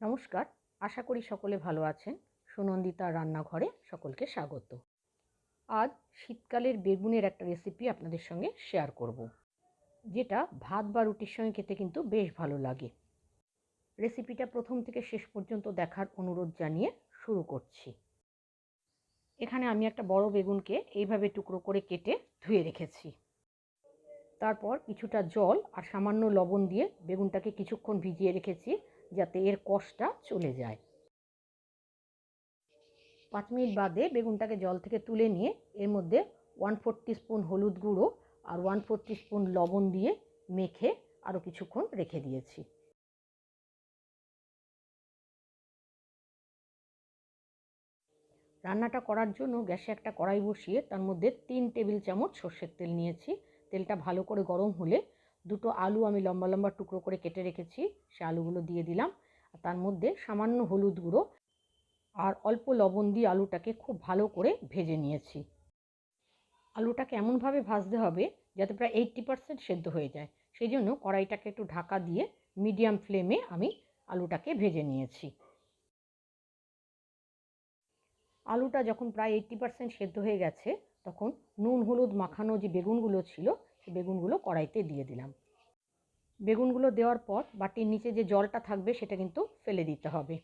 নমস্কার, আশা করি সকলে ভালো আছেন। সুনন্দিতা রান্নাঘরে সকলকে স্বাগত। আজ শীতকালের বেগুনের একটা রেসিপি আপনাদের সঙ্গে শেয়ার করব, যেটা ভাত বা রুটির সঙ্গে খেতে কিন্তু বেশ ভালো লাগে। রেসিপিটা প্রথম থেকে শেষ পর্যন্ত দেখার অনুরোধ জানিয়ে শুরু করছি। এখানে আমি একটা বড় বেগুনকে এইভাবে টুকরো করে কেটে ধুয়ে রেখেছি। তারপর কিছুটা জল আর সামান্য লবণ দিয়ে বেগুনটাকে কিছুক্ষণ ভিজিয়ে রেখেছি। যাতে এর কষটা চলে যায়। পাঁচ মিনিট বাদে বেগুনটাকে জল থেকে তুলে নিয়ে এর মধ্যে ওয়ান ফোর স্পুন হলুদ গুঁড়ো আর ওয়ান ফোর স্পুন লবণ দিয়ে মেখে আরও কিছুক্ষণ রেখে দিয়েছি। রান্নাটা করার জন্য গ্যাসে একটা কড়াই বসিয়ে তার মধ্যে তিন টেবিল চামচ সর্ষের তেল নিয়েছি। তেলটা ভালো করে গরম হলে দুটো আলু আমি লম্বা লম্বা টুকরো করে কেটে রেখেছি, সে আলুগুলো দিয়ে দিলাম। আর তার মধ্যে সামান্য হলুদ গুঁড়ো আর অল্প লবণ দিয়ে আলুটাকে খুব ভালো করে ভেজে নিয়েছি। আলুটাকে এমনভাবে ভাজতে হবে যাতে প্রায় এইট্টি পারসেন্ট সেদ্ধ হয়ে যায়। সেই জন্য কড়াইটাকে একটু ঢাকা দিয়ে মিডিয়াম ফ্লেমে আমি আলুটাকে ভেজে নিয়েছি। আলুটা যখন প্রায় এইট্টি পারসেন্ট সেদ্ধ হয়ে গেছে, তখন নুন, হলুদ মাখানো যে বেগুনগুলো ছিল বেগুনগুলো কড়াইতে দিয়ে দিলাম। বেগুনগুলো দেওয়ার পর বাটির নিচে যে জলটা থাকবে সেটা কিন্তু ফেলে দিতে হবে।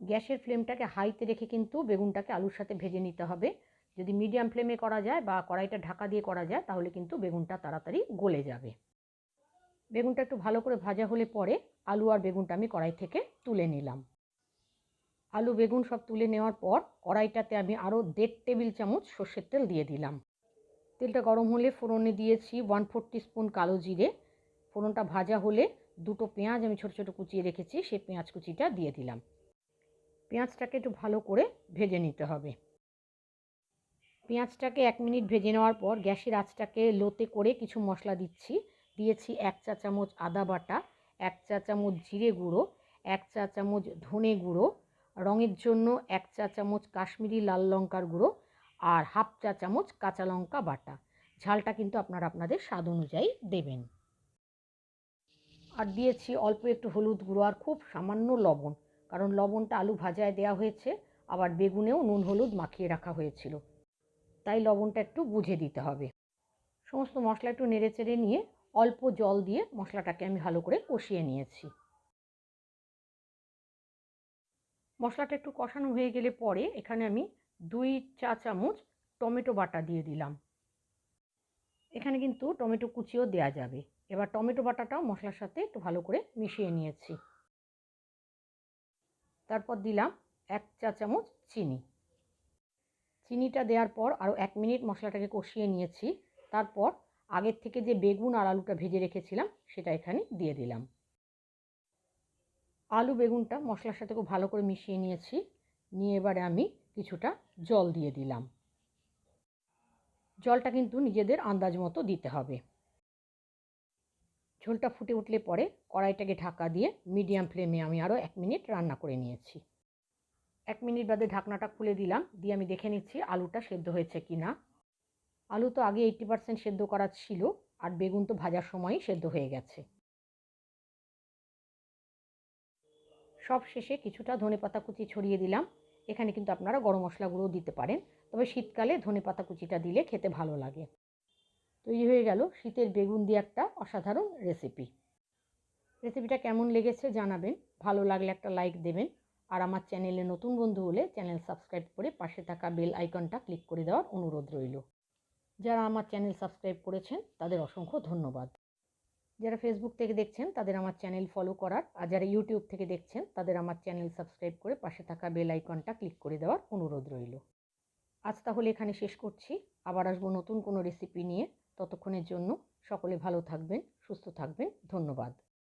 গ্যাসের ফ্লেমটাকে হাইতে রেখে কিন্তু বেগুনটাকে আলুর সাথে ভেজে নিতে হবে। যদি মিডিয়াম ফ্লেমে করা যায় বা কড়াইটা ঢাকা দিয়ে করা যায় তাহলে কিন্তু বেগুনটা তাড়াতাড়ি গলে যাবে। বেগুনটা একটু ভালো করে ভাজা হলে পরে আলু আর বেগুনটা আমি কড়াই থেকে তুলে নিলাম। আলু, বেগুন সব তুলে নেওয়ার পর কড়াইটাতে আমি আরও দেড় টেবিল চামচ সর্ষের তেল দিয়ে দিলাম। তেলটা গরম হলে ফোড়নে দিয়েছি ওয়ান ফোরটি স্পুন কালো জিরে। ফোড়নটা ভাজা হলে দুটো পেঁয়াজ আমি ছোটো ছোটো কুচিয়ে রেখেছি, সেই পেঁয়াজ কুচিটা দিয়ে দিলাম। পেঁয়াজটাকে একটু ভালো করে ভেজে নিতে হবে। পেঁয়াজটাকে এক মিনিট ভেজে নেওয়ার পর গ্যাসের আঁচটাকে লোতে করে কিছু মশলা দিচ্ছি। দিয়েছি এক চা চামচ আদা বাটা, এক চা চামচ জিরে গুঁড়ো, এক চা চামচ ধনে গুঁড়ো, রঙের জন্য এক চা চামচ কাশ্মীরি লাল লঙ্কার গুঁড়ো আর হাফ চা চামচ কাঁচা লঙ্কা বাটা। ঝালটা কিন্তু আপনারা আপনাদের স্বাদ অনুযায়ী দেবেন। আর দিয়েছি অল্প একটু হলুদ গুঁড়ো আর খুব সামান্য লবণ। কারণ লবণটা আলু ভাজায় দেওয়া হয়েছে, আবার বেগুনেও নুন হলুদ মাখিয়ে রাখা হয়েছিল। তাই লবণটা একটু বুঝে দিতে হবে। সমস্ত মশলা একটু নেড়ে চেড়ে নিয়ে অল্প জল দিয়ে মশলাটাকে আমি ভালো করে কষিয়ে নিয়েছি। মশলাটা একটু কষানো হয়ে গেলে পরে এখানে আমি দুই চা চামচ টমেটো বাটা দিয়ে দিলাম। এখানে কিন্তু টমেটো কুচিও দেওয়া যাবে। এবার টমেটো বাটাটাও মশলার সাথে একটু ভালো করে মিশিয়ে নিয়েছি। তারপর দিলাম এক চা চামচ চিনি। চিনিটা দেওয়ার পর আরও এক মিনিট মশলাটাকে কষিয়ে নিয়েছি। তারপর আগের থেকে যে বেগুন আর আলুটা ভেজে রেখেছিলাম, সেটা এখানে দিয়ে দিলাম। আলু বেগুনটা মশলার সাথে খুব ভালো করে মিশিয়ে নিয়েছি। নিয়ে এবারে আমি কিছুটা জল দিয়ে দিলাম। জলটা কিন্তু নিজেদের আন্দাজ মতো দিতে হবে। ঝোলটা ফুটে উঠলে পরে কড়াইটাকে ঢাকা দিয়ে মিডিয়াম ফ্লেমে আমি আরও এক মিনিট রান্না করে নিয়েছি। এক মিনিট বাদে ঢাকনাটা খুলে দিলাম। দিয়ে আমি দেখে নিচ্ছি আলুটা সেদ্ধ হয়েছে কি না আলু তো আগে এইট্টি পারসেন্ট সেদ্ধ করা ছিল, আর বেগুন তো ভাজার সময়ই সেদ্ধ হয়ে গেছে। সব শেষে কিছুটা ধনে পাতা কুচি ছড়িয়ে দিলাম। এখানে কিন্তু আপনারা গরম মশলা গুঁড়ো দিতে পারেন। তবে শীতকালে ধনে পাতা কুচিটা দিলে খেতে ভালো লাগে। তৈরি হয়ে গেল শীতের বেগুন দিয়ে একটা অসাধারণ রেসিপি রেসিপিটা কেমন লেগেছে জানাবেন। ভালো লাগলে একটা লাইক দেবেন। আর আমার চ্যানেলে নতুন বন্ধু হলে চ্যানেল সাবস্ক্রাইব করে পাশে থাকা বেল আইকনটা ক্লিক করে দেওয়ার অনুরোধ রইল। যারা আমার চ্যানেল সাবস্ক্রাইব করেছেন, তাদের অসংখ্য ধন্যবাদ। যারা ফেসবুক থেকে দেখছেন, তাদের আমার চ্যানেল ফলো করার, আর যারা ইউটিউব থেকে দেখছেন, তাদের আমার চ্যানেল সাবস্ক্রাইব করে পাশে থাকা বেল আইকনটা ক্লিক করে দেওয়ার অনুরোধ রইল। আজ তাহলে এখানে শেষ করছি। আবার আসব নতুন কোনো রেসিপি নিয়ে। ততক্ষণের জন্য সকলে ভালো থাকবেন, সুস্থ থাকবেন। ধন্যবাদ।